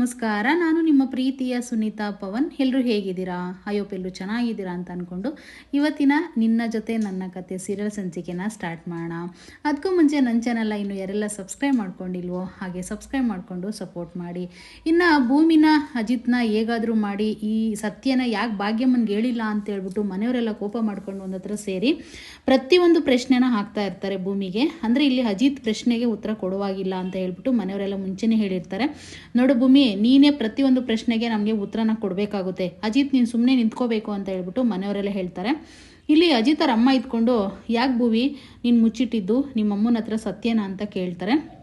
ನಮಸ್ಕಾರ. ನಾನು ನಿಮ್ಮ ಪ್ರೀತಿಯ ಸುನೀತಾ ಪವನ್. ಎಲ್ಲರೂ ಹೇಗಿದ್ದೀರಾ? ಎಲ್ಲರೂ ಚೆನ್ನಾಗಿದ್ದೀರಾ ಅಂತ ಅಂದ್ಕೊಂಡು ಇವತ್ತಿನ ನಿನ್ನ ಜೊತೆ ನನ್ನ ಕತೆ ಸೀರಿಯಲ್ ಸಂಚಿಕೆನ ಸ್ಟಾರ್ಟ್ ಮಾಡೋಣ. ಅದಕ್ಕೂ ಮುಂಚೆ ನನ್ನ ಚಾನಲ್ನ ಇನ್ನು ಯಾರೆಲ್ಲ ಸಬ್ಸ್ಕ್ರೈಬ್ ಮಾಡ್ಕೊಂಡಿಲ್ವೋ ಹಾಗೆ ಸಬ್ಸ್ಕ್ರೈಬ್ ಮಾಡಿಕೊಂಡು ಸಪೋರ್ಟ್ ಮಾಡಿ. ಇನ್ನು ಭೂಮಿನ, ಅಜಿತ್ನ ಹೇಗಾದರೂ ಮಾಡಿ, ಈ ಸತ್ಯನ ಯಾಕೆ ಭಾಗ್ಯಮ್ಮನ್ಗೆ ಹೇಳಿಲ್ಲ ಅಂತ ಹೇಳ್ಬಿಟ್ಟು ಮನೆಯವರೆಲ್ಲ ಕೋಪ ಮಾಡ್ಕೊಂಡು ಒಂದು ಹತ್ರ ಸೇರಿ ಪ್ರತಿಯೊಂದು ಪ್ರಶ್ನೆನ ಹಾಕ್ತಾ ಇರ್ತಾರೆ ಭೂಮಿಗೆ. ಅಂದರೆ ಇಲ್ಲಿ ಅಜಿತ್ ಪ್ರಶ್ನೆಗೆ ಉತ್ತರ ಕೊಡುವಾಗಿಲ್ಲ ಅಂತ ಹೇಳ್ಬಿಟ್ಟು ಮನೆಯವರೆಲ್ಲ ಮುಂಚೆನೇ ಹೇಳಿರ್ತಾರೆ. ನೋಡು ಭೂಮಿ ನೀನೇ ಪ್ರತಿಯೊಂದು ಪ್ರಶ್ನೆಗೆ ನಮಗೆ ಉತ್ತರನ ಕೊಡಬೇಕಾಗುತ್ತೆ. ಅಜಿತ್ ನೀನು ಸುಮ್ಮನೆ ನಿಂತ್ಕೋಬೇಕು ಅಂತ ಹೇಳ್ಬಿಟ್ಟು ಮನೆಯವರೆಲ್ಲ ಹೇಳ್ತಾರೆ. ಇಲ್ಲಿ ಅಜಿತ್ ಅವ್ರ ಅಮ್ಮ ಇದ್ಕೊಂಡು, ಯಾಕೆ ಭೂವಿ, ನೀನು ಮುಚ್ಚಿಟ್ಟಿದ್ದು ನಿಮ್ಮ ಅಮ್ಮನ ಹತ್ರ ಸತ್ಯನಾ ಅಂತ ಕೇಳ್ತಾರೆ.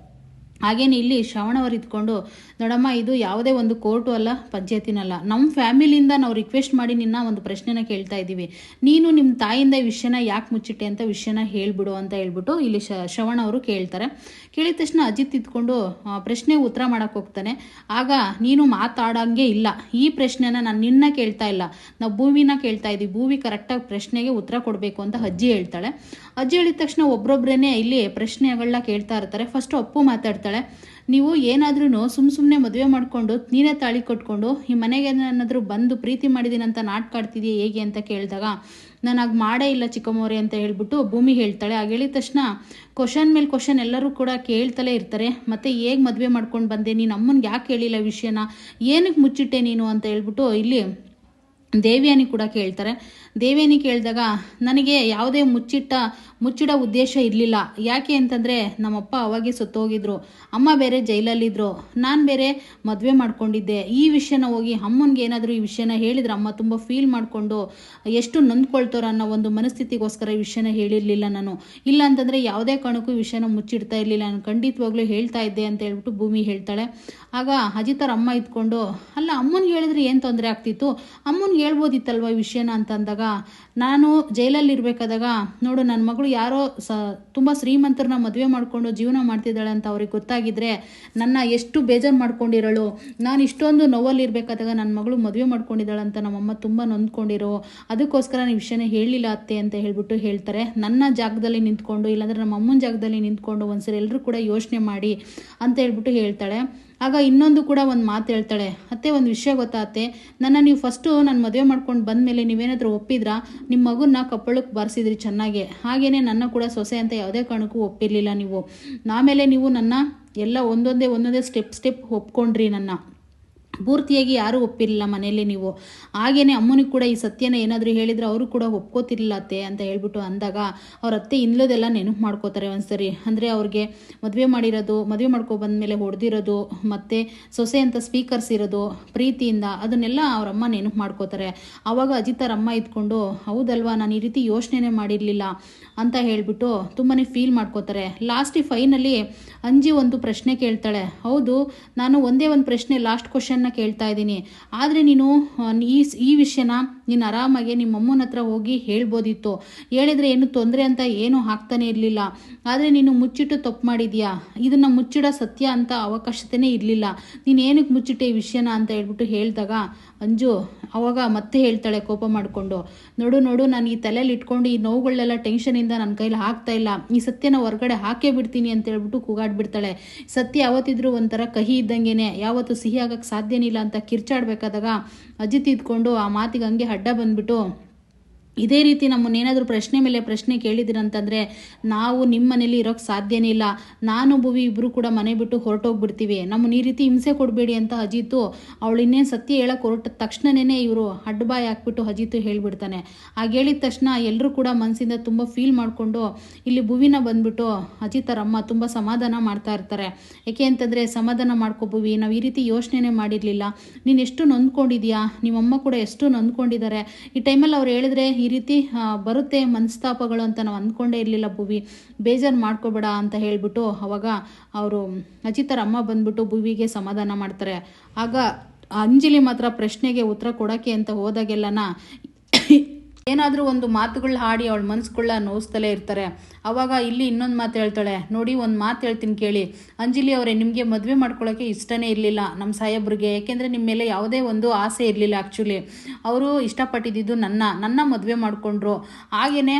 ಹಾಗೇನೆ ಇಲ್ಲಿ ಶ್ರವಣವರು ಇದ್ಕೊಂಡು, ನೋಡಮ್ಮ, ಇದು ಯಾವುದೇ ಒಂದು ಕೋರ್ಟು ಅಲ್ಲ, ಪಂಚಾಯತಿನಲ್ಲ. ನಮ್ಮ ಫ್ಯಾಮಿಲಿಯಿಂದ ನಾವು ರಿಕ್ವೆಸ್ಟ್ ಮಾಡಿ ನಿನ್ನ ಒಂದು ಪ್ರಶ್ನೆನ ಕೇಳ್ತಾ ಇದ್ದೀವಿ. ನೀನು ನಿಮ್ಮ ತಾಯಿಯಿಂದ ಈ ವಿಷಯನ ಯಾಕೆ ಮುಚ್ಚಿಟ್ಟೆ ಅಂತ ವಿಷಯನ ಹೇಳ್ಬಿಡು ಅಂತ ಹೇಳ್ಬಿಟ್ಟು ಇಲ್ಲಿ ಶ್ರವಣ ಅವರು ಕೇಳ್ತಾರೆ. ಕೇಳಿದ ತಕ್ಷಣ ಅಜಿತ್ ಇದ್ಕೊಂಡು ಪ್ರಶ್ನೆ ಉತ್ತರ ಮಾಡಕ್ಕೆ ಹೋಗ್ತಾನೆ. ಆಗ, ನೀನು ಮಾತಾಡೋಂಗೆ ಇಲ್ಲ. ಈ ಪ್ರಶ್ನೆನ ನಾನು ನಿನ್ನ ಕೇಳ್ತಾ ಇಲ್ಲ. ನಾವು ಭೂಮಿನ ಕೇಳ್ತಾ ಇದ್ದೀವಿ ಭೂಮಿ ಕರೆಕ್ಟಾಗಿ ಪ್ರಶ್ನೆಗೆ ಉತ್ತರ ಕೊಡಬೇಕು ಅಂತ ಅಜ್ಜಿ ಹೇಳ್ತಾಳೆ. ಅಜ್ಜಿ ಹೇಳಿದ ತಕ್ಷಣ ಒಬ್ರೊಬ್ರೇನೆ ಇಲ್ಲಿ ಪ್ರಶ್ನೆಗಳನ್ನ ಕೇಳ್ತಾ ಇರ್ತಾರೆ. ಫಸ್ಟ್ ಅಪ್ಪು ಮಾತಾಡ್ತಾಳೆ. ನೀವು ಏನಾದ್ರೂ ಸುಮ್ ಸುಮ್ಮನೆ ಮದುವೆ ಮಾಡಿಕೊಂಡು ನೀನೇ ತಾಳಿ ಕಟ್ಕೊಂಡು ಈ ಮನೆಗೆ ಏನಾದರೂ ಬಂದು ಪ್ರೀತಿ ಮಾಡಿದ್ದೀನಿ ಅಂತ ಹೇಗೆ ಅಂತ ಕೇಳಿದಾಗ ನಾನು ಆಗ ಮಾಡೇ ಇಲ್ಲ ಚಿಕ್ಕಮ್ಮವ್ರೆ ಅಂತ ಹೇಳ್ಬಿಟ್ಟು ಭೂಮಿ ಹೇಳ್ತಾಳೆ. ಆಗ ಹೇಳಿದ ತಕ್ಷಣ ಕ್ವಶನ್ ಮೇಲೆ ಕ್ವಶನ್ ಎಲ್ಲರೂ ಕೂಡ ಕೇಳ್ತಲೇ ಇರ್ತಾರೆ. ಮತ್ತೆ ಹೇಗೆ ಮದುವೆ ಮಾಡ್ಕೊಂಡು ಬಂದೆ? ನೀನು ಅಮ್ಮನಿಗೆ ಯಾಕೆ ಹೇಳಿಲ್ಲ ವಿಷಯನ? ಏನಕ್ಕೆ ಮುಚ್ಚಿಟ್ಟೆ ನೀನು? ಅಂತ ಹೇಳ್ಬಿಟ್ಟು ಇಲ್ಲಿ ದೇವಿಯಾನಿ ಕೂಡ ಕೇಳ್ತಾರೆ. ದೇವಿಯಾನಿ ಕೇಳಿದಾಗ ನನಗೆ ಯಾವುದೇ ಮುಚ್ಚಿಟ್ಟ ಮುಚ್ಚಿಡೋ ಉದ್ದೇಶ ಇರಲಿಲ್ಲ. ಯಾಕೆ ಅಂತಂದರೆ ನಮ್ಮಪ್ಪ ಅವಾಗೆ ಸತ್ತೋಗಿದ್ರು. ಅಮ್ಮ ಬೇರೆ ಜೈಲಲ್ಲಿದ್ದರು ನಾನು ಬೇರೆ ಮದುವೆ ಮಾಡ್ಕೊಂಡಿದ್ದೆ. ಈ ವಿಷಯನ ಹೋಗಿ ಅಮ್ಮನಿಗೆ ಏನಾದರೂ ಈ ವಿಷಯನ ಹೇಳಿದ್ರೆ ಅಮ್ಮ ತುಂಬ ಫೀಲ್ ಮಾಡಿಕೊಂಡು ಎಷ್ಟು ನೊಂದ್ಕೊಳ್ತಾರೋ ಅನ್ನೋ ಒಂದು ಮನಸ್ಥಿತಿಗೋಸ್ಕರ ಈ ವಿಷಯನ ಹೇಳಿರಲಿಲ್ಲ ನಾನು. ಇಲ್ಲ ಅಂತಂದರೆ ಯಾವುದೇ ಕಾರಣಕ್ಕೂ ಈ ವಿಷಯನ ಮುಚ್ಚಿಡ್ತಾ ಇರಲಿಲ್ಲ. ನಾನು ಖಂಡಿತವಾಗ್ಲೂ ಹೇಳ್ತಾ ಇದ್ದೆ ಅಂತ ಹೇಳ್ಬಿಟ್ಟು ಭೂಮಿ ಹೇಳ್ತಾಳೆ. ಆಗ ಅಜಿತರ ಅಮ್ಮ ಇದ್ಕೊಂಡು, ಅಲ್ಲ ಅಮ್ಮನಿಗೆ ಹೇಳಿದ್ರೆ ಏನು ತೊಂದರೆ ಆಗ್ತಿತ್ತು? ಅಮ್ಮನಿಗೆ ಹೇಳ್ಬೋದಿತ್ತಲ್ವ ಈ ವಿಷಯನ? ಅಂತಂದಾಗ, ನಾನು ಜೈಲಲ್ಲಿ ಇರಬೇಕಾದಾಗ ನೋಡು ನನ್ನ ಮಗಳು ಯಾರೋ ಸ, ತುಂಬ ಶ್ರೀಮಂತರನ್ನ ಮದುವೆ ಮಾಡಿಕೊಂಡು ಜೀವನ ಮಾಡ್ತಿದ್ದಾಳೆ ಅಂತ ಅವ್ರಿಗೆ ಗೊತ್ತಾಗಿದ್ರೆ ನನ್ನ ಎಷ್ಟು ಬೇಜಾರು ಮಾಡ್ಕೊಂಡಿರೋಳು. ನಾನು ಇಷ್ಟೊಂದು ನೋವಲ್ಲಿ ಇರಬೇಕಾದಾಗ ನನ್ನ ಮಗಳು ಮದುವೆ ಮಾಡ್ಕೊಂಡಿದ್ದಾಳೆ ಅಂತ ನಮ್ಮಮ್ಮ ತುಂಬ ನೊಂದ್ಕೊಂಡಿರೋ. ಅದಕ್ಕೋಸ್ಕರ ನೀವು ವಿಷಯನ ಹೇಳಿಲ್ಲ ಅತ್ತೆ ಅಂತ ಹೇಳ್ಬಿಟ್ಟು ಹೇಳ್ತಾರೆ. ನನ್ನ ಜಾಗದಲ್ಲಿ ನಿಂತ್ಕೊಂಡು, ಇಲ್ಲಾಂದರೆ ನಮ್ಮ ಅಮ್ಮನ ಜಾಗದಲ್ಲಿ ನಿಂತ್ಕೊಂಡು ಒಂದ್ಸರಿ ಎಲ್ಲರೂ ಕೂಡ ಯೋಚನೆ ಮಾಡಿ ಅಂತ ಹೇಳ್ಬಿಟ್ಟು ಹೇಳ್ತಾಳೆ. ಆಗ ಇನ್ನೊಂದು ಕೂಡ ಒಂದು ಮಾತು ಹೇಳ್ತಾಳೆ, ಅತ್ತೆ, ಒಂದು ವಿಷಯ ಗೊತ್ತಾತ್ತೆ ನನ್ನ ನೀವು ಫಸ್ಟು ನಾನು ಮದುವೆ ಮಾಡ್ಕೊಂಡು ಬಂದಮೇಲೆ ನೀವೇನಾದರೂ ಒಪ್ಪಿದ್ರಾ? ನಿಮ್ಮ ಮಗುನ ಕಪ್ಪಳಕ್ಕೆ ಬಾರಿಸಿದ್ರಿ ಚೆನ್ನಾಗೆ. ಹಾಗೇನೆ ನನ್ನ ಕೂಡ ಸೊಸೆ ಅಂತ ಯಾವುದೇ ಕಾರಣಕ್ಕೂ ಒಪ್ಪಿರಲಿಲ್ಲ ನೀವು. ಆಮೇಲೆ ನೀವು ನನ್ನ ಎಲ್ಲ ಒಂದೊಂದೇ ಒಂದೊಂದೇ ಸ್ಟೆಪ್ ಸ್ಟೆಪ್ ಒಪ್ಕೊಂಡ್ರಿ ನನ್ನ. ಪೂರ್ತಿಯಾಗಿ ಯಾರೂ ಒಪ್ಪಿರಲಿಲ್ಲ ಮನೆಯಲ್ಲಿ ನೀವು. ಹಾಗೇನೆ ಅಮ್ಮನಿಗೆ ಕೂಡ ಈ ಸತ್ಯನ ಏನಾದರೂ ಹೇಳಿದರೆ ಅವರು ಕೂಡ ಒಪ್ಕೋತಿರ್ಲಿಲ್ಲ ಅತ್ತೆ ಅಂತ ಹೇಳಿಬಿಟ್ಟು ಅಂದಾಗ ಅವ್ರ ಅತ್ತೆ ಇನ್ಲದೆಲ್ಲ ನೆನಪು ಮಾಡ್ಕೋತಾರೆ ಒಂದ್ಸರಿ. ಅಂದರೆ ಅವ್ರಿಗೆ ಮದುವೆ ಮಾಡಿರೋದು, ಮದುವೆ ಮಾಡ್ಕೊ ಬಂದಮೇಲೆ ಹೊಡೆದಿರೋದು, ಮತ್ತು ಸೊಸೆ ಅಂತ ಸ್ಪೀಕರ್ಸ್ ಇರೋದು, ಪ್ರೀತಿಯಿಂದ ಅದನ್ನೆಲ್ಲ ಅವರಮ್ಮ ನೆನಪು ಮಾಡ್ಕೋತಾರೆ. ಆವಾಗ ಅಜಿತಾರ ಅಮ್ಮ ಇದ್ಕೊಂಡು, ಹೌದಲ್ವಾ, ನಾನು ಈ ರೀತಿ ಯೋಚನೆ ಮಾಡಿರಲಿಲ್ಲ ಅಂತ ಹೇಳಿಬಿಟ್ಟು ತುಂಬಾ ಫೀಲ್ ಮಾಡ್ಕೋತಾರೆ. ಲಾಸ್ಟಿಗೆ ಫೈನಲಿ ಅಂಜಿ ಒಂದು ಪ್ರಶ್ನೆ ಕೇಳ್ತಾಳೆ. ಹೌದು, ನಾನು ಒಂದೇ ಒಂದು ಪ್ರಶ್ನೆ ಲಾಸ್ಟ್ ಕ್ವಶನ್ನ ಕೇಳ್ತಾ ಇದ್ದೀನಿ. ಆದರೆ ನೀನು ಈ ಈ ವಿಷಯನ ನೀನು ಆರಾಮಾಗಿ ನಿಮ್ಮ ಅಮ್ಮನ ಹತ್ರ ಹೋಗಿ ಹೇಳ್ಬೋದಿತ್ತು. ಹೇಳಿದ್ರೆ ಏನು ತೊಂದರೆ ಅಂತ ಏನೂ ಆಗ್ತಾನೆ ಇರಲಿಲ್ಲ. ಆದರೆ ನೀನು ಮುಚ್ಚಿಟ್ಟು ತಪ್ಪು ಮಾಡಿದ್ಯಾ? ಇದನ್ನು ಮುಚ್ಚಿಡೋ ಸತ್ಯ ಅಂತ ಅವಕಾಶತೆನೇ ಇರಲಿಲ್ಲ. ನೀನು ಏನಕ್ಕೆ ಮುಚ್ಚಿಟ್ಟೆ ಈ ವಿಷಯನ ಅಂತ ಹೇಳ್ಬಿಟ್ಟು ಹೇಳಿದಾಗ, ಅಂಜು, ಅವಾಗ ಮತ್ತೆ ಹೇಳ್ತಾಳೆ ಕೋಪ ಮಾಡಿಕೊಂಡು. ನೋಡು ನೋಡು, ನಾನು ಈ ತಲೆಯಲ್ಲಿ ಇಟ್ಕೊಂಡು ಈ ನೋವುಗಳನ್ನೆಲ್ಲ ಟೆನ್ಷನಿಂದ ನನ್ನ ಕೈಲಿ ಹಾಕ್ತಾ ಇಲ್ಲ. ಈ ಸತ್ಯನ ಹೊರಗಡೆ ಹಾಕೇ ಬಿಡ್ತೀನಿ ಅಂತ ಹೇಳ್ಬಿಟ್ಟು ಕೂಗಾಡ್ಬಿಡ್ತಾಳೆ. ಸತ್ಯ ಯಾವತ್ತಿದ್ರೂ ಒಂಥರ ಕಹಿ ಇದ್ದಂಗೆನೆ. ಯಾವತ್ತು ಸಿಹಿ ಆಗಕ್ಕೆ ಸಾಧ್ಯನಿಲ್ಲ ಅಂತ ಕಿರ್ಚಾಡ್ಬೇಕಾದಾಗ, ಅಜಿತ್ ಇದ್ಕೊಂಡು ಆ ಮಾತಿಗೆ ಹಂಗೆ ಅಡ್ಡ ಬಂದ್ಬಿಟ್ಟು ಇದೇ ರೀತಿ ನಮ್ಮನ್ನೇನಾದರೂ ಪ್ರಶ್ನೆ ಮೇಲೆ ಪ್ರಶ್ನೆ ಕೇಳಿದಿರಂತಂದರೆ, ನಾವು ನಿಮ್ಮ ಮನೇಲಿ ಇರೋಕ್ಕೆ ಸಾಧ್ಯನೇ ಇಲ್ಲ. ನಾನು, ಭುವಿ ಇಬ್ಬರು ಕೂಡ ಮನೆ ಬಿಟ್ಟು ಹೊರಟೋಗ್ಬಿಡ್ತೀವಿ. ನಮ್ಮನ್ನ ಈ ರೀತಿ ಹಿಂಸೆ ಕೊಡಬೇಡಿ ಅಂತ ಅಜಿತು ಅವಳು ಇನ್ನೇನು ಸತ್ಯ ಹೇಳಕ್ಕೆ ಹೊರಟ ತಕ್ಷಣನೇ ಇವರು ಅಡ್ಡಬಾಯಿ ಹಾಕ್ಬಿಟ್ಟು ಅಜಿತು ಹೇಳಿಬಿಡ್ತಾನೆ. ಹಾಗೆ ಹೇಳಿದ ತಕ್ಷಣ ಎಲ್ಲರೂ ಕೂಡ ಮನಸ್ಸಿಂದ ತುಂಬ ಫೀಲ್ ಮಾಡಿಕೊಂಡು, ಇಲ್ಲಿ ಭುವಿನ ಬಂದ್ಬಿಟ್ಟು ಅಜಿತರಮ್ಮ ತುಂಬ ಸಮಾಧಾನ ಮಾಡ್ತಾ ಇರ್ತಾರೆ. ಯಾಕೆ ಅಂತಂದರೆ, ಸಮಾಧಾನ ಮಾಡ್ಕೋ ಭುವಿ, ನಾವು ಈ ರೀತಿ ಯೋಚನೆನೇ ಮಾಡಿರಲಿಲ್ಲ. ನೀನು ಎಷ್ಟು ನೊಂದ್ಕೊಂಡಿದ್ಯಾ? ನಿಮ್ಮಮ್ಮ ಕೂಡ ಎಷ್ಟು ನೊಂದ್ಕೊಂಡಿದ್ದಾರೆ. ಈ ಟೈಮಲ್ಲಿ ಅವ್ರು ಹೇಳಿದ್ರೆ ರೀತಿ ಬರುತ್ತೆ ಮನಸ್ತಾಪಗಳು ಅಂತ ನಾವು ಅಂದ್ಕೊಂಡೇ ಇರಲಿಲ್ಲ ಭುವಿ. ಬೇಜಾರು ಮಾಡ್ಕೋಬೇಡ ಅಂತ ಹೇಳ್ಬಿಟ್ಟು ಅವಾಗ ಅವರು ಅಜಿತರ ಅಮ್ಮ ಬಂದ್ಬಿಟ್ಟು ಭುವಿಗೆ ಸಮಾಧಾನ ಮಾಡ್ತಾರೆ. ಆಗ ಅಂಜಲಿ ಮಾತ್ರ ಪ್ರಶ್ನೆಗೆ ಉತ್ತರ ಕೊಡೋಕ್ಕೆ ಅಂತ ಹೋದಾಗೆಲ್ಲನ ಏನಾದರೂ ಒಂದು ಮಾತುಗಳು ಹಾಡಿ ಅವಳ ಮನ್ಸುಗಳನ್ನ ನೋಯಿಸ್ತಲೇ ಇರ್ತಾರೆ. ಅವಾಗ ಇಲ್ಲಿ ಇನ್ನೊಂದು ಮಾತು ಹೇಳ್ತಾಳೆ, ನೋಡಿ, ಒಂದು ಮಾತು ಹೇಳ್ತೀನಿ ಕೇಳಿ. ಅಂಜಲಿ ಅವರೇ, ನಿಮಗೆ ಮದುವೆ ಮಾಡ್ಕೊಳ್ಳೋಕ್ಕೆ ಇಷ್ಟನೇ ಇರಲಿಲ್ಲ ನಮ್ಮ ಸಾಹೇಬ್ರಿಗೆ ಯಾಕೆಂದರೆ ನಿಮ್ಮ ಮೇಲೆ ಯಾವುದೇ ಒಂದು ಆಸೆ ಇರಲಿಲ್ಲ ಆ್ಯಕ್ಚುಲಿ ಅವರು ಇಷ್ಟಪಟ್ಟಿದ್ದು ನನ್ನ ನನ್ನ ಮದುವೆ ಮಾಡಿಕೊಂಡ್ರು. ಹಾಗೆಯೇ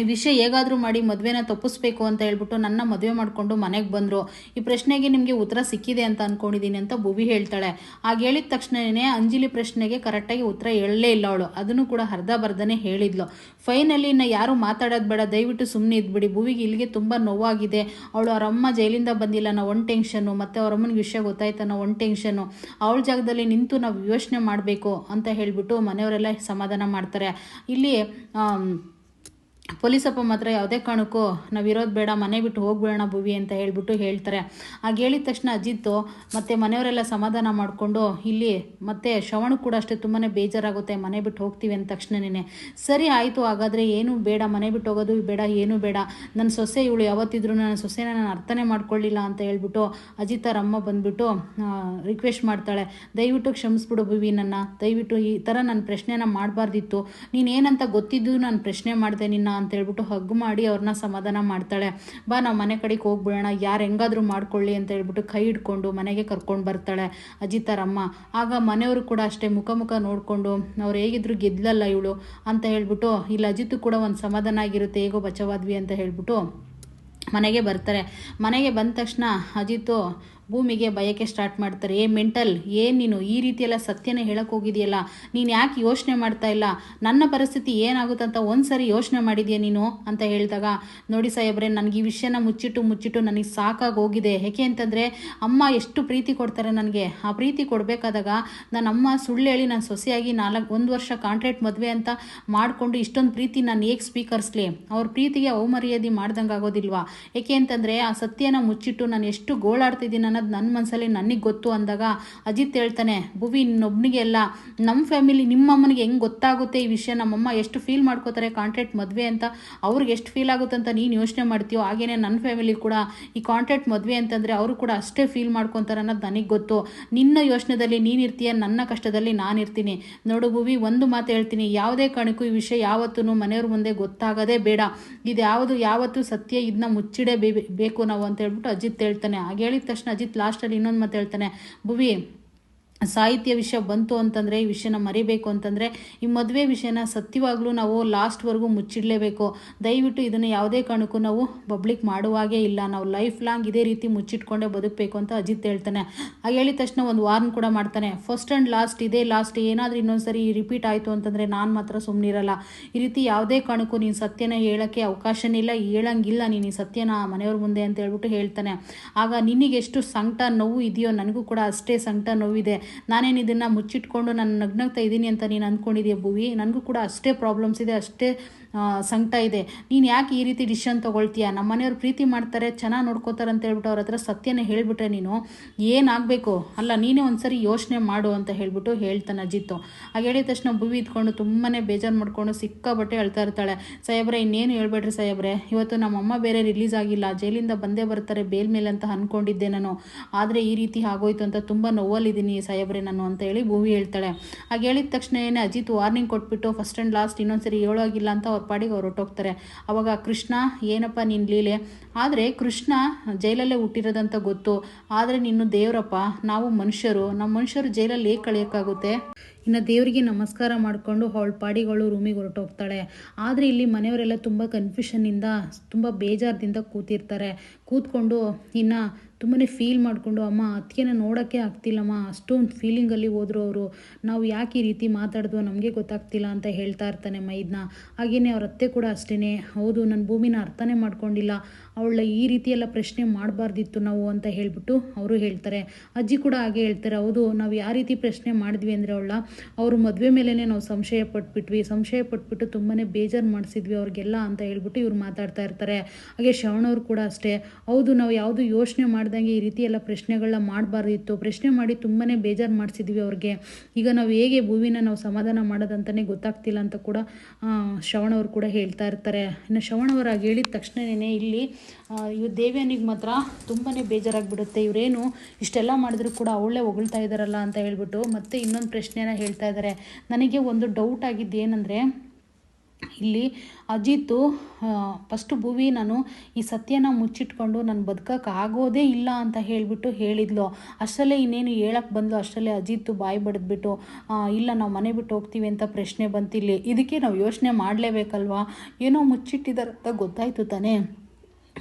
ಈ ವಿಷಯ ಹೇಗಾದರೂ ಮಾಡಿ ಮದುವೆನ ತಪ್ಪಿಸ್ಬೇಕು ಅಂತ ಹೇಳ್ಬಿಟ್ಟು ನನ್ನ ಮದುವೆ ಮಾಡಿಕೊಂಡು ಮನೆಗೆ ಬಂದರು. ಈ ಪ್ರಶ್ನೆಗೆ ನಿಮಗೆ ಉತ್ತರ ಸಿಕ್ಕಿದೆ ಅಂತ ಅಂದ್ಕೊಂಡಿದ್ದೀನಿ ಅಂತ ಭುವಿ ಹೇಳ್ತಾಳೆ. ಆಗ ಹೇಳಿದ ತಕ್ಷಣವೇ ಅಂಜಲಿ ಪ್ರಶ್ನೆಗೆ ಕರೆಕ್ಟಾಗಿ ಉತ್ತರ ಹೇಳಲೇ ಇಲ್ಲ ಅವಳು. ಅದನ್ನು ಕೂಡ ಅರ್ಧ ಬರ್ಧನೆ ಹೇಳಿದ್ಲು. ಫೈನಲಿ ಇನ್ನು ಯಾರು ಮಾತಾಡೋದು ಬೇಡ. ದಯವಿಟ್ಟು ಸುಮ್ಮನೆ ಇದ್ಬಿಡಿ. ಭುವಿಗೆ ಇಲ್ಲಿಗೆ ತುಂಬ ನೋವಾಗಿದೆ. ಅವಳು ಅವರಮ್ಮ ಜೈಲಿಂದ ಬಂದಿಲ್ಲ. ನಾವು ಒಂದು ಟೆನ್ಷನ್ನು ಮತ್ತು ಅವರಮ್ಮನಿಗೆ ವಿಷಯ ಗೊತ್ತಾಯ್ತು ನಾವು ಒಂದು ಟೆನ್ಷನ್ನು. ಅವಳ ಜಾಗದಲ್ಲಿ ನಿಂತು ನಾವು ಯೋಚನೆ ಮಾಡಬೇಕು ಅಂತ ಹೇಳಿಬಿಟ್ಟು ಮನೆಯವರೆಲ್ಲ ಸಮಾಧಾನ ಮಾಡ್ತಾರೆ. ಇಲ್ಲಿ ಪೊಲೀಸಪ್ಪ ಮಾತ್ರ ಯಾವುದೇ ಕಾರಣಕ್ಕೂ ನಾವು ಇರೋದು ಬೇಡ, ಮನೆ ಬಿಟ್ಟು ಹೋಗ್ಬೇಡ ಭುವಿ ಅಂತ ಹೇಳಿಬಿಟ್ಟು ಹೇಳ್ತಾರೆ. ಹಾಗೆ ಹೇಳಿದ ತಕ್ಷಣ ಅಜಿತ್ತು ಮತ್ತು ಮನೆಯವರೆಲ್ಲ ಸಮಾಧಾನ ಮಾಡಿಕೊಂಡು ಇಲ್ಲಿ ಮತ್ತೆ ಶ್ರವಣ ಕೂಡ ಅಷ್ಟೇ ತುಂಬಾ ಬೇಜಾರಾಗುತ್ತೆ, ಮನೆ ಬಿಟ್ಟು ಹೋಗ್ತೀವಿ ಅಂದ ತಕ್ಷಣನೇ ಸರಿ ಆಯಿತು, ಹಾಗಾದರೆ ಏನು ಬೇಡ, ಮನೆ ಬಿಟ್ಟು ಹೋಗೋದು ಬೇಡ, ಏನು ಬೇಡ. ನನ್ನ ಸೊಸೆ ಇವಳು ಯಾವತ್ತಿದ್ರು ನನ್ನ ಸೊಸೆನ ನಾನು ಅರ್ಥನೇ ಮಾಡ್ಕೊಳ್ಳಿಲ್ಲ ಅಂತ ಹೇಳ್ಬಿಟ್ಟು ಅಜಿತ್ ರಮ್ಮ ಬಂದ್ಬಿಟ್ಟು ರಿಕ್ವೆಸ್ಟ್ ಮಾಡ್ತಾಳೆ. ದಯವಿಟ್ಟು ಕ್ಷಮಿಸ್ಬಿಡು ಭುವಿ ನನ್ನ, ದಯವಿಟ್ಟು ಈ ಥರ ನನ್ನ ಪ್ರಶ್ನೆನ ಮಾಡಬಾರ್ದಿತ್ತು. ನೀನೇನಂತ ಗೊತ್ತಿದ್ದು ನಾನು ಪ್ರಶ್ನೆ ಮಾಡಿದೆ ನಿನ್ನ ಅಂತ ಹೇಳ್ಬಿಟ್ಟು ಹಗ್ ಮಾಡಿ ಅವ್ರನ್ನ ಸಮಾಧಾನ ಮಾಡ್ತಾಳೆ. ಬಾ ನಾವು ಮನೆ ಕಡೆಗೆ ಹೋಗ್ಬಿಡೋಣ, ಯಾರು ಹೆಂಗಾದ್ರೂ ಮಾಡ್ಕೊಳ್ಳಿ ಅಂತ ಹೇಳ್ಬಿಟ್ಟು ಕೈ ಹಿಡ್ಕೊಂಡು ಮನೆಗೆ ಕರ್ಕೊಂಡು ಬರ್ತಾಳೆ ಅಜಿತಾರಮ್ಮ ಆಗ ಮನೆಯವರು ಕೂಡ ಅಷ್ಟೇ ಮುಖ ಮುಖ ನೋಡಿಕೊಂಡು, ಅವ್ರು ಹೇಗಿದ್ರು ಗೆದ್ಲಲ್ಲ ಇವಳು? ಅಂತ ಹೇಳ್ಬಿಟ್ಟು, ಇಲ್ಲಿ, ಅಜಿತು ಕೂಡ ಒಂದು ಸಮಾಧಾನ ಆಗಿರುತ್ತೆ, ಹೇಗೋ ಬಚವಾದ್ವಿ ಅಂತ ಹೇಳ್ಬಿಟ್ಟು ಮನೆಗೆ ಬರ್ತಾರೆ. ಮನೆಗೆ ಬಂದ ತಕ್ಷಣ ಅಜಿತು ಭೂಮಿಗೆ ಬಯಕೆ ಸ್ಟಾರ್ಟ್ ಮಾಡ್ತಾರೆ. ಏ ಮೆಂಟಲ್ ಏನು ನೀನು ಈ ರೀತಿಯೆಲ್ಲ ಸತ್ಯನ ಹೇಳಕ್ಕೆ ಹೋಗಿದೆಯಲ್ಲ, ನೀನು ಯಾಕೆ ಯೋಚನೆ ಮಾಡ್ತಾ ಇಲ್ಲ? ನನ್ನ ಪರಿಸ್ಥಿತಿ ಏನಾಗುತ್ತಂತ ಒಂದು ಸರಿ ಯೋಚನೆ ಮಾಡಿದೆಯಾ ನೀನು? ಅಂತ ಹೇಳಿದಾಗ, ನೋಡಿ ಸಾಹೇಬ್ರೆ, ನನಗೆ ಈ ವಿಷಯನ ಮುಚ್ಚಿಟ್ಟು ಮುಚ್ಚಿಟ್ಟು ನನಗೆ ಸಾಕಾಗಿ ಹೋಗಿದೆ. ಯಾಕೆ ಅಂತಂದರೆ, ಅಮ್ಮ ಎಷ್ಟು ಪ್ರೀತಿ ಕೊಡ್ತಾರೆ ನನಗೆ. ಆ ಪ್ರೀತಿ ಕೊಡಬೇಕಾದಾಗ ನನ್ನ ಅಮ್ಮ ಸುಳ್ಳು ಹೇಳಿ ನಾನು ಸೊಸೆಯಾಗಿ ನಾಲ್ಕು, ಒಂದು ವರ್ಷ ಕಾಂಟ್ರಾಕ್ಟ್ ಮದುವೆ ಅಂತ ಮಾಡಿಕೊಂಡು ಇಷ್ಟೊಂದು ಪ್ರೀತಿ ನಾನು ಹೇಗೆ ಸ್ವೀಕರಿಸ್ಲಿ. ಅವ್ರ ಪ್ರೀತಿಗೆ ಅವಮರ್ಯಾದೆ ಮಾಡ್ದಂಗೆ ಆಗೋದಿಲ್ವಾ? ಯಾಕೆ ಅಂತಂದರೆ, ಆ ಸತ್ಯನ ಮುಚ್ಚಿಟ್ಟು ನಾನು ಎಷ್ಟು ಗೋಳಾಡ್ತಿದ್ದೀನಿ ಅನ್ನೋದು ನನ್ನ ಮನಸ್ಸಲ್ಲಿ ನನಗೆ ಗೊತ್ತು ಅಂದಾಗ ಅಜಿತ್ ಹೇಳ್ತಾನೆ, ಭುವಿ ಇನ್ನೊಬ್ಬನಿಗೆ ಎಲ್ಲ ನಮ್ಮ ಫ್ಯಾಮಿಲಿ ನಿಮ್ಮ ಅಮ್ಮನಿಗೆ ಹೆಂಗೆ ಗೊತ್ತಾಗುತ್ತೆ ಈ ವಿಷಯ? ನಮ್ಮಮ್ಮ ಎಷ್ಟು ಫೀಲ್ ಮಾಡ್ಕೋತಾರೆ ಕಾಂಟ್ರಾಕ್ಟ್ ಮದುವೆ ಅಂತ, ಅವ್ರಿಗೆ ಎಷ್ಟು ಫೀಲ್ ಆಗುತ್ತೆ ಅಂತ ನೀನು ಯೋಚನೆ ಮಾಡ್ತೀಯೋ, ಹಾಗೇನೆ ನನ್ನ ಫ್ಯಾಮಿಲಿ ಕೂಡ ಈ ಕಾಂಟ್ರಾಕ್ಟ್ ಮದುವೆ ಅಂತಂದರೆ ಅವರು ಕೂಡ ಅಷ್ಟೇ ಫೀಲ್ ಮಾಡ್ಕೊತಾರೆ ಅನ್ನೋದು ನನಗೆ ಗೊತ್ತು. ನಿನ್ನ ಯೋಚನೆದಲ್ಲಿ ನೀನು ಇರ್ತೀಯ, ನನ್ನ ಕಷ್ಟದಲ್ಲಿ ನಾನು ಇರ್ತೀನಿ. ನೋಡು ಭುವಿ, ಒಂದು ಮಾತು ಹೇಳ್ತೀನಿ, ಯಾವುದೇ ಕಾರಣಕ್ಕೂ ಈ ವಿಷಯ ಯಾವತ್ತೂ ಮನೆಯವ್ರ ಮುಂದೆ ಗೊತ್ತಾಗೋದೇ ಬೇಡ. ಇದು ಯಾವುದು ಯಾವತ್ತೂ ಸತ್ಯ ಇದನ್ನ ಮುಚ್ಚಿಡೇ ಬೇಕು ನಾವು ಅಂತ ಹೇಳ್ಬಿಟ್ಟು ಅಜಿತ್ ಹೇಳ್ತಾನೆ. ಹಾಗೆ ಹೇಳಿದ ತಕ್ಷಣ ಅಜಿತ್ ಲಾಸ್ಟಲ್ಲಿ ಇನ್ನೊಂದು ಮಾತು ಹೇಳ್ತಾನೆ ಭುವಿ ಸಾಹಿತ್ಯ ವಿಷಯ ಬಂತು ಅಂತಂದರೆ, ಈ ವಿಷಯನ ಮರಿಬೇಕು ಅಂತಂದರೆ, ಈ ಮದುವೆ ವಿಷಯನ ಸತ್ಯವಾಗ್ಲೂ ನಾವು ಲಾಸ್ಟ್ವರೆಗೂ ಮುಚ್ಚಿಡಲೇಬೇಕು. ದಯವಿಟ್ಟು ಇದನ್ನು ಯಾವುದೇ ಕಾರಣಕ್ಕೂ ನಾವು ಪಬ್ಲಿಕ್ ಮಾಡುವಾಗೇ ಇಲ್ಲ. ನಾವು ಲೈಫ್ ಲಾಂಗ್ ಇದೇ ರೀತಿ ಮುಚ್ಚಿಟ್ಕೊಂಡೇ ಬದುಕಬೇಕು ಅಂತ ಅಜಿತ್ ಹೇಳ್ತಾನೆ. ಹಾಗೆ ಹೇಳಿದ ತಕ್ಷಣ ಒಂದು ವಾರ್ನ್ ಕೂಡ ಮಾಡ್ತಾನೆ. ಫಸ್ಟ್ ಆ್ಯಂಡ್ ಲಾಸ್ಟ್ ಇದೇ ಲಾಸ್ಟ್ ಏನಾದರೂ ಇನ್ನೊಂದು ಸರಿ ರಿಪೀಟ್ ಆಯಿತು ಅಂತಂದರೆ ನಾನು ಮಾತ್ರ ಸುಮ್ಮನಿರಲ್ಲ ಈ ರೀತಿ ಯಾವುದೇ ಕಾರಣಕ್ಕೂ ನೀನು ಸತ್ಯನ ಹೇಳೋಕ್ಕೆ ಅವಕಾಶನೇ ಇಲ್ಲ, ಹೇಳಂಗಿಲ್ಲ ನೀನು ಈ ಸತ್ಯನ ಮನೆಯವ್ರ ಮುಂದೆ ಅಂತ ಹೇಳ್ಬಿಟ್ಟು ಹೇಳ್ತಾನೆ. ಆಗ ನಿನಗೆ ಎಷ್ಟು ಸಂಕಟ ನೋವು ಇದೆಯೋ, ನನಗೂ ಕೂಡ ಅಷ್ಟೇ ಸಂಕಟ ನೋವಿದೆ. ನಾನೇನು ಇದನ್ನು ಮುಚ್ಚಿಟ್ಕೊಂಡು ನಾನು ನಗ್ನಗ್ತಾ ಇದ್ದೀನಿ ಅಂತ ನೀನು ಅಂದ್ಕೊಂಡಿದ್ದೀಯ ಭುವಿ? ನನಗೂ ಕೂಡ ಅಷ್ಟೇ ಪ್ರಾಬ್ಲಮ್ಸ್ ಇದೆ, ಅಷ್ಟೇ ಸಂಕಟ ಇದೆ. ನೀನು ಯಾಕೆ ಈ ರೀತಿ ಡಿಸಿಷನ್ ತೊಗೊಳ್ತೀಯ? ನಮ್ಮ ಮನೆಯವ್ರು ಪ್ರೀತಿ ಮಾಡ್ತಾರೆ, ಚೆನ್ನಾಗಿ ನೋಡ್ಕೋತಾರೆ ಅಂತ ಹೇಳ್ಬಿಟ್ಟು ಅವ್ರ ಹತ್ರ ಸತ್ಯನೇ ಹೇಳಿಬಿಟ್ರೆ ನೀನು ಏನಾಗಬೇಕು? ಅಲ್ಲ, ನೀನೇ ಒಂದ್ಸರಿ ಯೋಚನೆ ಮಾಡು ಅಂತ ಹೇಳಿಬಿಟ್ಟು ಹೇಳ್ತಾನೆ ಅಜಿತ್ತು ಹಾಗೆ ಹೇಳಿದ ತಕ್ಷಣ ಭುವಿ ಇದ್ಕೊಂಡು ತುಂಬಾ ಬೇಜಾರು ಮಾಡ್ಕೊಂಡು ಸಿಕ್ಕಾಬಟ್ಟೆ ಹೇಳ್ತಾ ಇರ್ತಾಳೆ. ಸಾಹೇಬ್ರೆ, ಇನ್ನೇನು ಹೇಳ್ಬೇಡ್ರಿ ಸಾಹೇಬ್ರೆ? ಇವತ್ತು ನಮ್ಮಮ್ಮ ಬೇರೆ ರಿಲೀಸ್ ಆಗಿಲ್ಲ. ಜೈಲಿಂದ ಬಂದೇ ಬರ್ತಾರೆ, ಬೇಲ್ ಮೇಲೆ ಅಂತ ಅಂದ್ಕೊಂಡಿದ್ದೆ ನಾನು. ಆದರೆ ಈ ರೀತಿ ಆಗೋಯ್ತು ಅಂತ ತುಂಬ ನೋವಲ್ಲಿದ್ದೀನಿ ಸಾಹೇಬ್ರೆ ನಾನು ಅಂತ ಹೇಳಿ ಭೂವಿ ಹೇಳ್ತಾಳೆ. ಹಾಗೆ ಹೇಳಿದ ತಕ್ಷಣ ಏನೇ, ಅಜಿತ್ ವಾರ್ನಿಂಗ್ ಕೊಟ್ಬಿಟ್ಟು ಫಸ್ಟ್ ಆ್ಯಂಡ್ ಲಾಸ್ಟ್ ಇನ್ನೊಂದ್ಸರಿ ಹೇಳೋಗಿಲ್ಲ ಅಂತ ಅವ್ರ ಪಾಡಿಗೆ ಅವ್ರು ಹೊರಟೋಗ್ತಾರೆ. ಅವಾಗ ಕೃಷ್ಣ ಏನಪ್ಪ ನಿನ್ನ ಲೀಲೆ? ಆದರೆ ಕೃಷ್ಣ ಜೈಲಲ್ಲೇ ಹುಟ್ಟಿರೋದಂತ ಗೊತ್ತು. ಆದರೆ ನೀನು ದೇವರಪ್ಪ, ನಾವು ಮನುಷ್ಯರು. ನಮ್ಮ ಮನುಷ್ಯರು ಜೈಲಲ್ಲಿ ಹೇಗೆ ಕಳೆಯೋಕ್ಕಾಗುತ್ತೆ? ಇನ್ನು ದೇವರಿಗೆ ನಮಸ್ಕಾರ ಮಾಡಿಕೊಂಡು ಅವಳ ಪಾಡಿಗಳು ರೂಮಿಗೆ ಹೊರಟೋಗ್ತಾಳೆ. ಆದರೆ ಇಲ್ಲಿ ಮನೆಯವರೆಲ್ಲ ತುಂಬ ಕನ್ಫ್ಯೂಷನ್ನಿಂದ ತುಂಬ ಬೇಜಾರದಿಂದ ಕೂತಿರ್ತಾರೆ. ಕೂತ್ಕೊಂಡು ಇನ್ನು ತುಂಬಾ ಫೀಲ್ ಮಾಡಿಕೊಂಡು, ಅಮ್ಮ, ಅತ್ತಿಗೆನ ನೋಡೋಕ್ಕೆ ಆಗ್ತಿಲ್ಲಮ್ಮ. ಅಷ್ಟೊಂದು ಫೀಲಿಂಗಲ್ಲಿ ಹೋದ್ರು ಅವರು. ನಾವು ಯಾಕೆ ಈ ರೀತಿ ಮಾತಾಡಿದ್ವು ನಮಗೆ ಗೊತ್ತಾಗ್ತಿಲ್ಲ ಅಂತ ಹೇಳ್ತಾ ಇರ್ತಾನೆ ಮೈದ್ನ. ಹಾಗೆಯೇ ಅವ್ರ ಅತ್ತೆ ಕೂಡ ಅಷ್ಟೇ ಹೌದು ನನ್ನ ಭೂಮಿನ ಅರ್ಥನೇ ಮಾಡ್ಕೊಂಡಿಲ್ಲ. ಅವಳ ಈ ರೀತಿ ಎಲ್ಲ ಪ್ರಶ್ನೆ ಮಾಡಬಾರ್ದಿತ್ತು ನಾವು ಅಂತ ಹೇಳ್ಬಿಟ್ಟು ಅವರು ಹೇಳ್ತಾರೆ. ಅಜ್ಜಿ ಕೂಡ ಹಾಗೆ ಹೇಳ್ತಾರೆ, ಹೌದು, ನಾವು ಯಾವ ರೀತಿ ಪ್ರಶ್ನೆ ಮಾಡಿದ್ವಿ ಅಂದರೆ ಅವಳ, ಅವರು ಮದುವೆ ಮೇಲೇ ನಾವು ಸಂಶಯ ಪಟ್ಬಿಟ್ವಿ. ಸಂಶಯ ಪಟ್ಬಿಟ್ಟು ತುಂಬಾ ಬೇಜಾರು ಮಾಡಿಸಿದ್ವಿ ಅವ್ರಿಗೆಲ್ಲ ಅಂತ ಹೇಳ್ಬಿಟ್ಟು ಇವ್ರು ಮಾತಾಡ್ತಾ ಇರ್ತಾರೆ. ಹಾಗೆ ಶ್ರವಣವ್ರು ಕೂಡ ಅಷ್ಟೇ, ಹೌದು, ನಾವು ಯಾವುದು ಯೋಚನೆ ಮಾಡ್ದಂಗೆ ಈ ರೀತಿ ಎಲ್ಲ ಪ್ರಶ್ನೆಗಳನ್ನ ಮಾಡಬಾರ್ದಿತ್ತು. ಪ್ರಶ್ನೆ ಮಾಡಿ ತುಂಬಾ ಬೇಜಾರು ಮಾಡಿಸಿದ್ವಿ ಅವ್ರಿಗೆ. ಈಗ ನಾವು ಹೇಗೆ ಭೂವಿನ ನಾವು ಸಮಾಧಾನ ಮಾಡೋದಂತಲೇ ಗೊತ್ತಾಗ್ತಿಲ್ಲ ಅಂತ ಕೂಡ ಶ್ರವಣವ್ರು ಕೂಡ ಹೇಳ್ತಾ ಇರ್ತಾರೆ. ಇನ್ನು ಶ್ರವಣವ್ರು ಹಾಗೆ ಹೇಳಿದ ತಕ್ಷಣವೇ ಇಲ್ಲಿ ಇವ್ ದೇವ್ಯಾನಿಗೆ ಮಾತ್ರ ತುಂಬಾ ಬೇಜಾರಾಗಿಬಿಡುತ್ತೆ. ಇವರೇನು ಇಷ್ಟೆಲ್ಲ ಮಾಡಿದ್ರು ಕೂಡ ಅವಳೇ ಹೊಗಳ್ತಾ ಇದ್ದಾರಲ್ಲ ಅಂತ ಹೇಳ್ಬಿಟ್ಟು ಮತ್ತೆ ಇನ್ನೊಂದು ಪ್ರಶ್ನೆನ ಹೇಳ್ತಾ ಇದ್ದಾರೆ ನನಗೆ ಒಂದು ಡೌಟ್ ಆಗಿದ್ದು ಏನಂದರೆ, ಇಲ್ಲಿ ಅಜಿತು ಫಸ್ಟು ಭೂವಿ ನಾನು ಈ ಸತ್ಯನ ಮುಚ್ಚಿಟ್ಕೊಂಡು ನಾನು ಬದುಕಕ್ಕೆ ಆಗೋದೇ ಇಲ್ಲ ಅಂತ ಹೇಳಿಬಿಟ್ಟು ಹೇಳಿದ್ಲು. ಅಷ್ಟರಲ್ಲೇ ಇನ್ನೇನು ಹೇಳಕ್ಕೆ ಬಂದು ಅಷ್ಟರಲ್ಲೇ ಅಜಿತ್ತು ಬಾಯಿ ಬಡಿದ್ಬಿಟ್ಟು ಇಲ್ಲ ನಾವು ಮನೆ ಬಿಟ್ಟು ಹೋಗ್ತೀವಿ ಅಂತ ಪ್ರಶ್ನೆ ಬಂತಿಲ್ಲಿ. ಇದಕ್ಕೆ ನಾವು ಯೋಚನೆ ಮಾಡಲೇಬೇಕಲ್ವಾ? ಏನೋ ಮುಚ್ಚಿಟ್ಟಿದ್ದಾರೆ ಅಂತ ಗೊತ್ತಾಯ್ತು ತಾನೇ.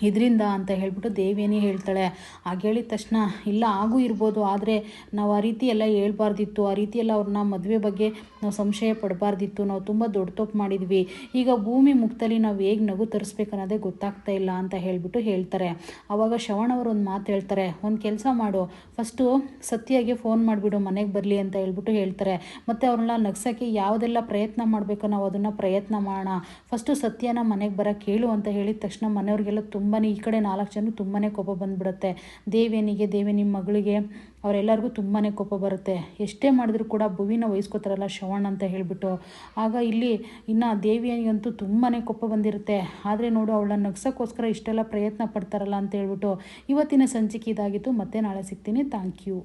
ಇದರಿಂದ ಅಂತ ಹೇಳ್ಬಿಟ್ಟು ದೇವಿಯೇ ಹೇಳ್ತಾಳೆ. ಆಗ ಹೇಳಿದ ತಕ್ಷಣ, ಇಲ್ಲ, ಆಗೂ ಇರ್ಬೋದು, ಆದರೆ ನಾವು ಆ ರೀತಿ ಎಲ್ಲ ಹೇಳ್ಬಾರ್ದಿತ್ತು, ಆ ರೀತಿ ಎಲ್ಲ ಅವ್ರನ್ನ ಮದುವೆ ಬಗ್ಗೆ ನಾವು ಸಂಶಯ ಪಡಬಾರ್ದಿತ್ತು, ನಾವು ತುಂಬ ದೊಡ್ಡ ತಪ್ಪು ಮಾಡಿದ್ವಿ. ಈಗ ಭೂಮಿ ಮುಕ್ತಲ್ಲಿ ನಾವು ಹೇಗೆ ನಗು ತರಿಸ್ಬೇಕು ಅನ್ನೋದೇ ಗೊತ್ತಾಗ್ತಾ ಇಲ್ಲ ಅಂತ ಹೇಳಿಬಿಟ್ಟು ಹೇಳ್ತಾರೆ. ಆವಾಗ ಶ್ರವಣವರು ಒಂದು ಮಾತು ಹೇಳ್ತಾರೆ, ಒಂದು ಕೆಲಸ ಮಾಡು ಫಸ್ಟು ಸತ್ಯಾಗೆ ಫೋನ್ ಮಾಡಿಬಿಡು, ಮನೆಗೆ ಬರಲಿ ಅಂತ ಹೇಳ್ಬಿಟ್ಟು ಹೇಳ್ತಾರೆ. ಮತ್ತು ಅವ್ರನ್ನ ನಗ್ಸೋಕ್ಕೆ ಯಾವುದೆಲ್ಲ ಪ್ರಯತ್ನ ಮಾಡಬೇಕು ನಾವು ಅದನ್ನು ಪ್ರಯತ್ನ ಮಾಡೋಣ. ಫಸ್ಟು ಸತ್ಯನ ಮನೆಗೆ ಬರೋಕ್ಕೆ ಕೇಳು ಅಂತ ಹೇಳಿದ ತಕ್ಷಣ ಮನೆಯವ್ರಿಗೆಲ್ಲ ತುಂಬಾ ಈ ಕಡೆ ನಾಲ್ಕು ಜನ ತುಂಬಾ ಕೋಪ ಬಂದ್ಬಿಡುತ್ತೆ. ದೇವೇನಿಗೆ ದೇವೇನಿ ಮಗಳಿಗೆ ಅವರೆಲ್ಲರಿಗೂ ತುಂಬಾ ಕೋಪ ಬರುತ್ತೆ. ಎಷ್ಟೇ ಮಾಡಿದ್ರು ಕೂಡ ಭುವಿನ ವಹಿಸ್ಕೋತಾರಲ್ಲ ಶ್ರವಣ್ ಅಂತ ಹೇಳಿಬಿಟ್ಟು. ಆಗ ಇಲ್ಲಿ ಇನ್ನು ದೇವಿಯನಿಗಂತೂ ತುಂಬಾ ಕೋಪ ಬಂದಿರುತ್ತೆ. ಆದರೆ ನೋಡು, ಅವಳನ್ನ ನಗ್ಸೋಕ್ಕೋಸ್ಕರ ಇಷ್ಟೆಲ್ಲ ಪ್ರಯತ್ನ ಪಡ್ತಾರಲ್ಲ ಅಂತ ಹೇಳ್ಬಿಟ್ಟು ಇವತ್ತಿನ ಸಂಚಿಕೆ ಇದಾಗಿತ್ತು. ಮತ್ತೆ ನಾಳೆ ಸಿಗ್ತೀನಿ. Thank you.